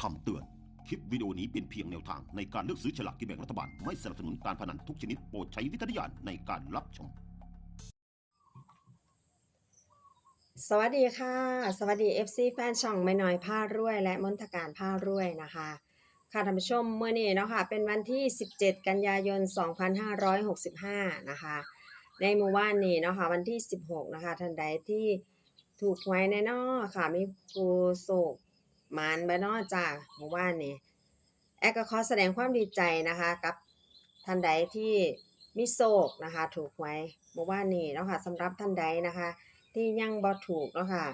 คำเตือน คลิปวิดีโอนี้เป็นเพียงแนวทางในการเลือกซื้อฉลากกินแบ่งรัฐบาล ไม่สนับสนุนการพนันทุกชนิดโปรดใช้วิจารณญาณในการรับชม สวัสดีค่ะ สวัสดี FC แฟนช่องไม่น้อยผ้ารวย และมนทการผ้ารวยนะคะ ค่ะท่านผู้ชมเมื่อนี้เนาะค่ะเป็นวันที่ 17 กันยายน 2565 นะคะ ในหมู่บ้านนี้เนาะค่ะวันที่ 16 นะคะท่านใดที่ถูกหวยแน่นอค่ะมีผู้โศก มานไปเนอจ้าหมู่บ้านนี้แอดก็ขอแสดงความดีใจนะคะกับท่านใดที่มีโศกนะคะถูกหวยหมู่บ้านนี้เนาะค่ะสำหรับท่านใดนะคะ ที่ยังบ่ถูกเนาะค่ะ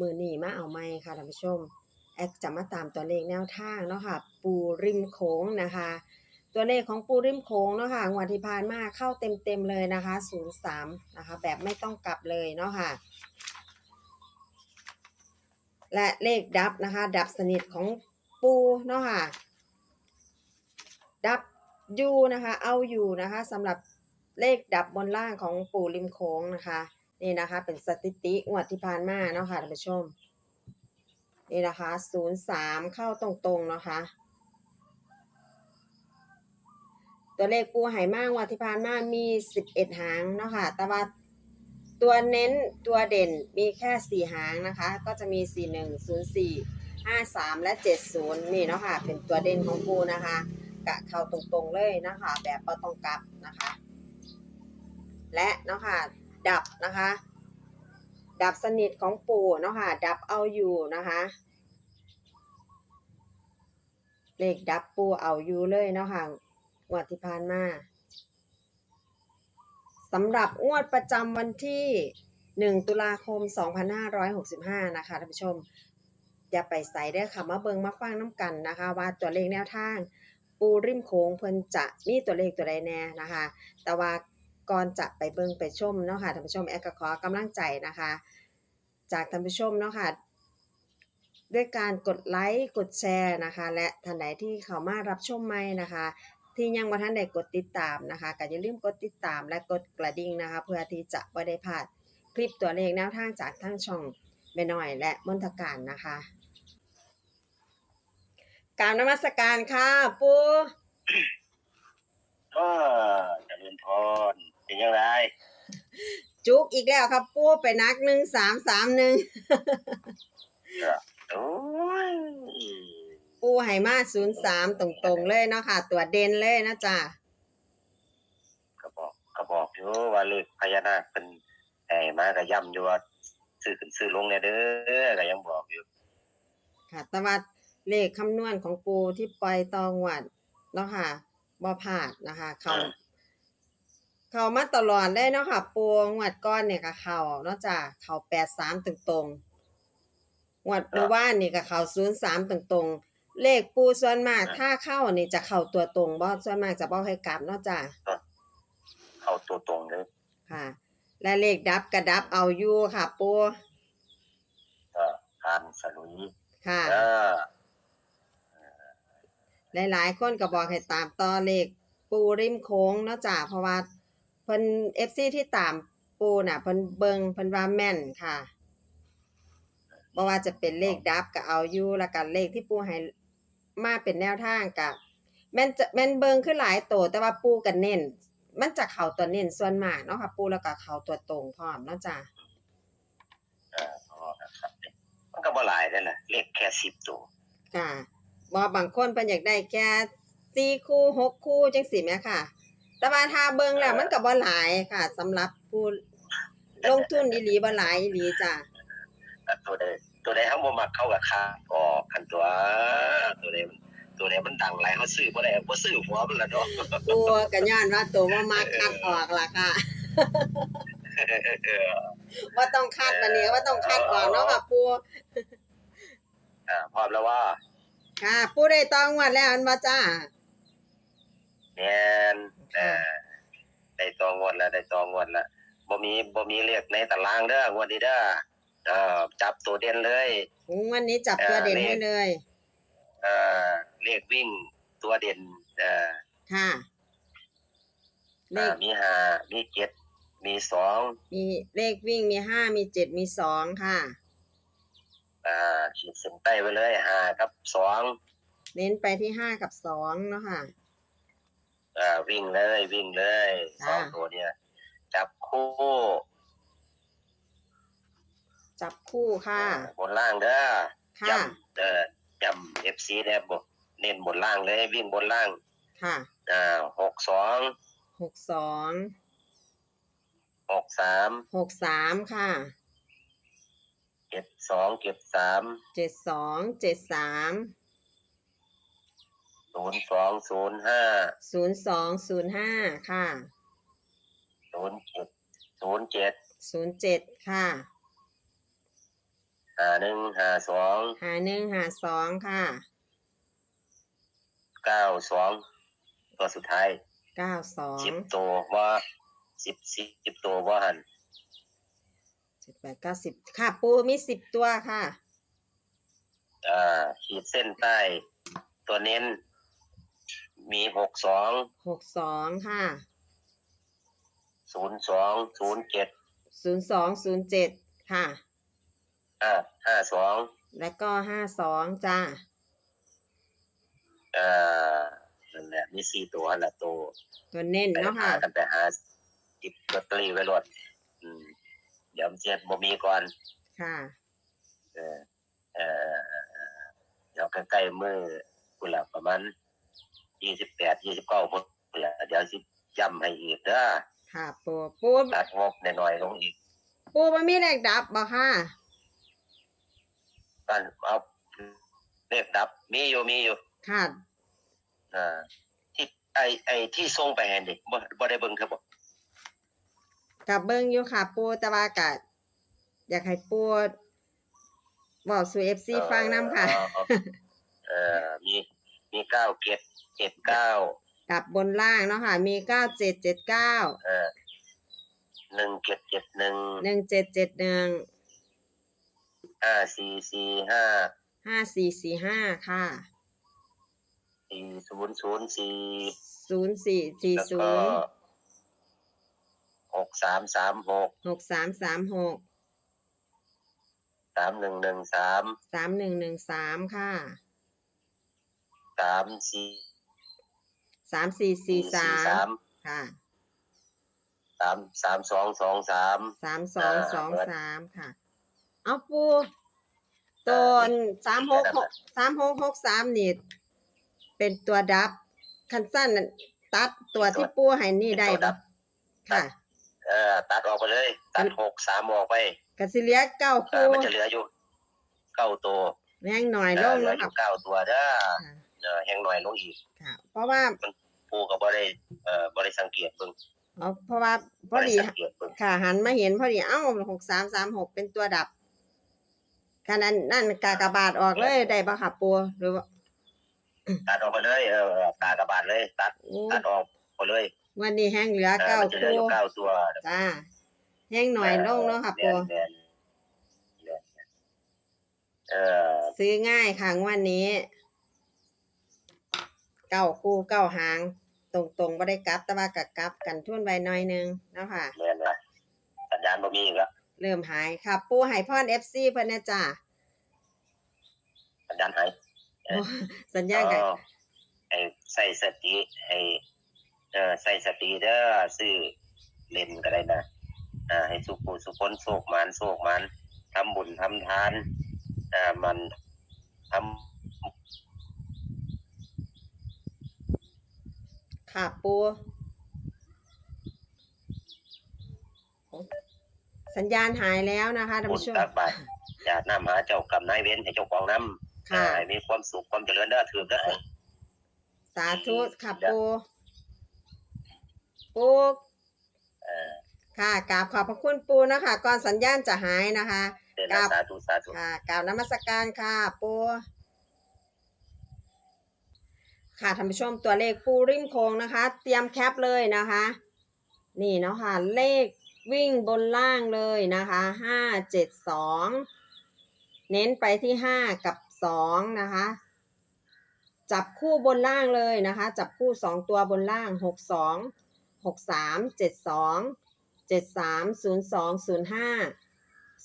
มือหนีมาเอาไม่ค่ะท่านผู้ชมแอดจะมาตามตัวเลขแนวทางเนาะค่ะปูริมโขงนะคะ ตัวเลขของปูริมโขงเนาะค่ะงวดที่ผ่านมาเข้าเต็มๆเลยนะคะ 03 นะคะแบบไม่ต้องกลับเลยเนาะค่ะ และเลขดับนะคะ ดับสนิทของปูเนาะค่ะ ดับยูนะคะ เอาอยู่นะคะสำหรับเลขดับบนล่างของปู่ริมโขงนะคะ นี่นะคะ เป็นสถิติงวดที่ผ่านมาเนาะค่ะท่านผู้ชม นี่นะคะศูนย์สามเข้าตรงๆเนาะคะตัวเลขปูไหมากงวดที่ผ่านมามีสิบเอ็ดหางเนาะค่ะ แต่ว่า ตัวเน้นตัวเด่นมีแค่สี่หางนะคะ ก็จะมีสี่หนึ่งศูนย์สี่ห้าสามและเจ็ดศูนย์นี่เนาะค่ะ เป็นตัวเด่นของปูนะคะ กะเข้าตรงๆเลยนะคะ แบบบ่ต้องกลับนะคะ และเนาะค่ะ ดับนะคะ ดับสนิทของปูเนาะค่ะ ดับเอาอยู่นะคะเลขดับปูเอาอยู่เลยเนาะค่ะงวดที่ผ่านมา สำหรับงวดประจำวันที่ 1 ตุลาคม 2565 นะคะท่านผู้ชม อย่าไปใส่ได้ค่ะ มาเบิงมาฟังน้ำกันนะคะ ว่าตัวเลขแนวทาง ปูริมโค้งเพิ่นจะมีตัวเลขตัวใดแน่นะคะ แต่ว่าก่อนจะไปเบิงไปชมเนาะค่ะท่านผู้ชมแอดก็ขอกำลังใจนะคะ จากท่านผู้ชมเนาะค่ะด้วยการกดไลค์ กดแชร์นะคะ และท่านใดที่เข้ามารับชมใหม่นะคะ ที่ยังบ่ทันได้กดติดตามนะคะก็อย่าลืมกดติดตามและกดกระดิ่งนะคะ เพื่อที่จะบ่ได้พลาดคลิปตัวเลขแนวทางจากทางช่องแม่น้อยและมนทการนะคะกรารนมัสการค่ะปูก็เจริญพรเป็นยังไงจุกอีกแล้วครับปูไปนักหนึ่งสามสามหนึ่ง โอ้ย ปูไหมาศูนย์สามตรงๆเลยเนาะค่ะ ตัวเด่นเลยนะจ๊ะก็บอกก็บอกอยู่ว่าเลขพญานาคเป็นไอ้มากระย่ำอยู่ว่าซื้อขึ้นซื้อลงเนี่ยเด้อก็ยังบอกอยู่ ค่ะแต่ว่าเลขคำนวณของปูที่ปล่อยตองวัดเนาะค่ะบ่พลาดนะคะ เขาอืมเขามาตลอดได้เนาะค่ะ ปูงวดก้อนเนี่ยก็เขาเนาะจ้ะเขาแปดสามตรงๆงวดเมื่อวานนี่ก็เขาศูนย์สามตรงๆ เลขปูส่วนมาก ถ้าเข้านี่จะเข้าตัวตรงบ่ส่วนมากจะบ่ให้กลับเนาะจ้ะเอาตัวตรงเลยค่ะ และเลขดับกระดับเอาอยู่ค่ะ ปูก็การสลุยค่ะเออหลายๆคนก็บอกให้ตามต่อเลขปูริมโค้งเนาะจ้ะเพราะว่าเพิ่น FC ที่ตามปูน่ะเพิ่นเบิงเพิ่นว่าแม่นค่ะบ่ว่าจะเป็นเลขดับก็เอาอยู่แล้วก็เลขที่ปูให้ มาเป็นแนวทางก็แม่นจะแม่นเบิงคือหลายโตแต่ว่าปูก็เน้น มันจะเข้าตัวเน้นส่วนมากเนาะค่ะ ปูแล้วก็เข้าตัวตรงพร้อมเนาะจ้ะเออพอนะครับมันก็บ่หลายนั่นน่ะเลขแค่สิบตัวค่ะบ่บางคนเพิ่นอยากได้แค่สี่คู่หกคู่จังซี่แหมค่ะ แต่ว่าถ้าเบิ่งแล้วมันก็บ่หลายค่ะสำหรับผู้ลงทุนอีหลีบ่หลายอีหลีจ้ะแต่ตัวใดตัวใดเฮาบ่มักเข้ากับค่าออกกันตัว ตัวใดมันตัวใดมันดังหลายเฮาซื้อบ่ได้บ่ซื้อหัวมันละเนาะตัวก็ย้อนว่าตัวบ่มักคัดออกล่ะค่ะเออบ่ต้องคัดบัดนี้ว่าต้องคัดออกเนาะค่ะปู่อ่าพร้อมแล้วว่า ค่ะปู่ได้ตองงวดแล้วอันบ่จ้าแมนเอ่อได้ตองวดแล้วได้ตองวดแล้วบ่มีบ่มีเลขในตารางเด้องวดนี้เด้อเอ่อจับตัวเด่นเลยวันนี้จับตัวเด่นให้เลย เอ่อเลขวิ่งตัวเด่นเอ่อค่ะ เลอ่าขมีห้ามีเจ็ดมีสองมีเลขวิ่งมีห้ามีเจ็ดมีสองค่ะ อ่าขีดเส้นใต้ไว้เลยห้ากับสองเน้นไปที่ห้ากับสองเนาะค่ะ อ่าวิ่งเลยวิ่งเลยสค่ะองตัวเนี่ยจับคู่ จับคู่ค่ะ บนล่างเด้อค่ะจำเออ จำเอฟซีเนี่ยบเน้นบนล่างเลยวิ่งบนล่างค่ะอ่าหกสองหกสองหกสามหกสามค่ะเจ็ดสองเจ็ดสามเจ็ดสองเจ็ดสามศูนย์สองศูนย์ห้าศูนย์สองศูนย์ห้าค่ะศูนย์เจ็ดศูนย์เจ็ดศูนย์เจ็ดค่ะ ห้าหนึ่งห้าสองหาหนึ่งหาสองค่ะเก้าสองตัวสุดท้ายเก้าสองสิบตัวว่าสิบสิบตัวว่าหันเจ็ดแปดเก้าสิบค่ะ ปูมีสิบตัวค่ะอ่าขีดเส้นใต้ ตัวเน้น มีหกสองหกสองค่ะศูนย์สองศูนย์เจ็ดศูนย์สองศูนย์เจ็ดค่ะห้าห้า สองและก็ห้าสองจ้าอ่านั่นแหละมีสี่ตัวแหละตัวตัวเน้นไปเนาะหาค่ะ กันไปหาจิบลอตเตอรี่ไว้รดอืมเดี๋ยวเจ็ดบ่มีก่อน ค่ะ เออเออเดี๋ยวใกล้ๆมือกุหลาบประมาณยี่สิบแปดยี่สิบเก้าพุ่นละเดี๋ยวสิย้ำให้อีกเด้อค่ะปูปูตัดงบหน่อยๆลงอีกปูมันมีเลขดับบ่ค่ะ กันเอาเลขดับ มีอยู่มีอยู่ค่ะอ่าที่ไอไอที่ส่งไปให้นี่บ่บ่ได้เบิ่งครับบ่กับเบิ้งอยู่ค่ะ ปูแต่ว่ากะอยากให้ปูบอกสู่เอฟซีฟังน้ำค่ะ เออมีมีเก้าเจ็ดเจ็ดเก้ากับบนล่างเนาะค่ะ มีเก้าเจ็ดเจ็ดเก้าเออหนึ่งเจ็ดเจ็ดหนึ่งหนึ่งเจ็ดเจ็ดหนึ่ง ห้าสี่สี่ห้าห้าสี่สี่ห้าค่ะสี่ศูนย์ศูนย์สี่ศูนย์สี่สี่แล้วศูก็นย์หกสามสามหกหกสามสามหกสามหนึ่งหนึ่งสามสามหนึ่งหนึ่งสามค่ะสามสี่สามสี่สี่สามสามค่ะสามสามสองสองสาม สามสองอ่าสองเบิดสามค่ะ เอาปูตัวสามหกหกสามหกหกสามนี่เป็นตัวดับคันสั้นนั่นตัดตัวที่ปูให้นี่ได้ตัวดัปะบค่ะ เออตัดออกไปเลย ตัดหกสามออกไปกสิเหลียเก้าเอคู่อมันจะเหลืออยู่เก้าตัวแม่งหน่อยเอลองเหลือเนาะอค่ะยู่เก้าตัวเด้อค่ะเออแห้งหน่อยลงอีกค่ะ เพราะว่าปูก็บ่ได้เอ่อบ่ได้สังเกตเบิ่งเอาเพราะว่าพบ่อได้ดีสังเกตเบิ่งค่ะหันมาเห็นพอดีเอ้าหกสามสามหกเป็นตัวดับ ขนาดนั่นกากบาทออกเลยได้ปะค่ะปูหรือว่าตัดออกไปเลยเออเออตากระบาดเลย ตัดโอ้ตัดออกหมดเลยวันนี้แห้งเหลือเออเก้ามันจะเหลือคู่อยู่เก้าตัวจ้าแห้งหน่อยลงเนาะค่ะปูแม่นๆแม่นๆเออซื้อง่ายค่ะงวันนี้ เก้าคู่เก้าหาง ตรงตรงๆบ่ได้กลับ แต่ว่ากับกลับกันทุนไว้หน่อยหนึงเนาะค่ะแม่นละสัญญาณบ่มีอีกแล้ว เริ่มหายค่ะ ปูใหายพรเอฟซีเพิ่นนะจ้าสัญญาณหายโอ้สัญญาณกันก็ให้ใส่สติให้เออใส่สติเด้อซื้อเล่นก็ได้นะอ่าให้สุขุสุคนโศกหมันโศกหมันทำบุญทำทานอ่ามันทำค่ะปู สัญญาณหายแล้วนะคะท่านบุญผู้ชมตักบาตรญาติน้ำหาเจ้ากรรมนายเวรให้เจ้าของน้ำค่ะ ให้มีความสุขความเจริญเด้อถือเด้อสาธุค่ะปูปูเออค่ะกราบขอบพระคุณปูนะคะก่อนสัญญาณจะหายนะคะ เด้อครันะบสาธุสาธุ ค่ะกราบนมัสการค่ะปูค่ะท่านผู้ชมตัวเลขปูริมโค้งนะคะ เตรียมแคปเลยนะคะ นี่เนาะค่ะเลข วิ่งบนล่างเลยนะคะห้าเจ็ดสองเน้นไปที่ห้ากับสองนะคะ จับคู่บนล่างเลยนะคะ จับคู่สองตัวบนล่างหกสองหกสามเจ็ดสองเจ็ดสามศูนย์สองศูนย์ห้า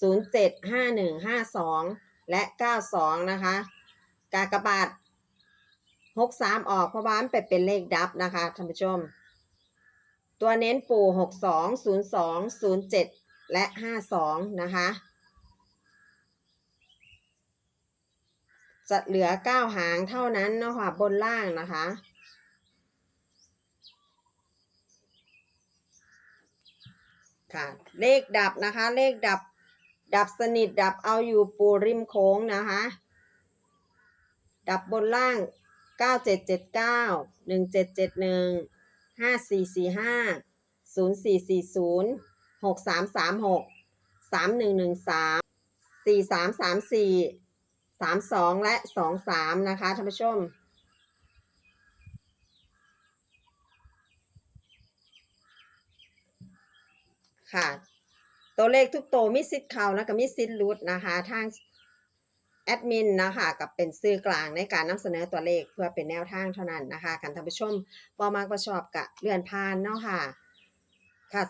ศูนย์เจ็ดห้าหนึ่งห้าสองและ92นะคะ กากบาท63ออกเพราะว่ามันเป็นเลขดับนะคะท่านผู้ชม ตัวเน้นปู่ 62 02 07 และ 52 นะคะ จะเหลือ 9 หางเท่านั้นนะคะบนล่างนะคะค่ะเลขดับนะคะ เลขดับ ดับสนิทดับเอาอยู่ปูริมโค้งนะคะ ดับบนล่าง 9779 1771 5445 0440 6336 3113 4334 32และ23นะคะท่านผู้ชมค่ะ ตัวเลขทุกตัวมีสิทธิ์เขานะกับมีสิทธิ์หลุดนะคะ ทาง แอดมินนะคะกับเป็นสื่อกลางในการนำเสนอตัวเลขเพื่อเป็นแนวทางเท่านั้นนะคะการท่านผู้ชมบ่มากประชอบกะเลื่อนผ่านเนาะค่ะค่ะ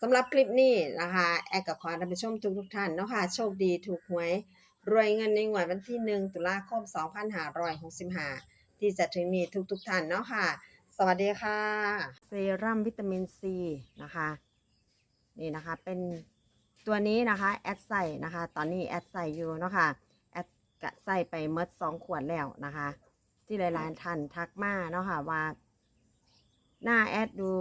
สำหรับคลิปนี้นะคะแอดกับขอท่านผู้ชมทุกทุกท่านเนาะค่ะโชคดีถูกหวย รวยเงินในงวดวันที่1ตุลาคม 2565 ที่จะถึงนี้ทุกทุกท่านเนาะค่ะ สวัสดีค่ะ เซรั่มวิตามินซีนะคะ นี่นะคะเป็น ตัวนี้นะคะแอดใส่นะคะ ตอนนี้แอดใส่อยู่เนาะค่ะแอดกะใส่ไปเมดสองขวดแล้วนะคะ ที่หลายๆท่านทักมาเนาะค่ะว่า หน้าแอดดู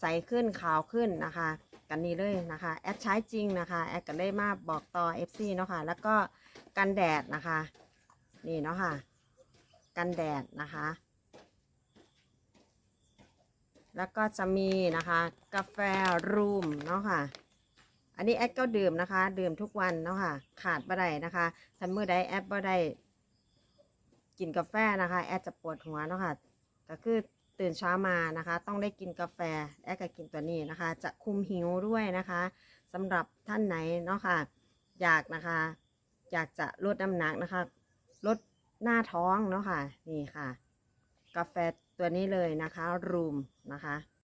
ใสขึ้นขาวขึ้นนะคะ กันนี้เลยนะคะ แอดใช้จริงนะคะแอดก็เลยมาบอกต่อ FC เนาะค่ะแล้วก็กันแดดนะคะ นี่เนาะค่ะกันแดดนะคะ แล้วก็จะมีนะคะกาแฟรูมเนาะค่ะ อันนี้แอดก็ดื่มนะคะ ดื่มทุกวันเนาะค่ะ ขาดบ่ได้นะคะถ้าเมื่อใดแอดบ่ได้กินกาแฟนะคะ แอดจะปวดหัวเนาะค่ะก็คือตื่นเช้ามานะคะ ต้องได้กินกาแฟแอดก็กินตัวนี้นะคะ จะคุมหิวด้วยนะคะสำหรับท่านไหนเนาะค่ะ อยากนะคะ อยากจะลดน้ำหนักนะคะ ลดหน้าท้องเนาะค่ะนี่ค่ะ กาแฟตัวนี้เลยนะคะรูมนะคะ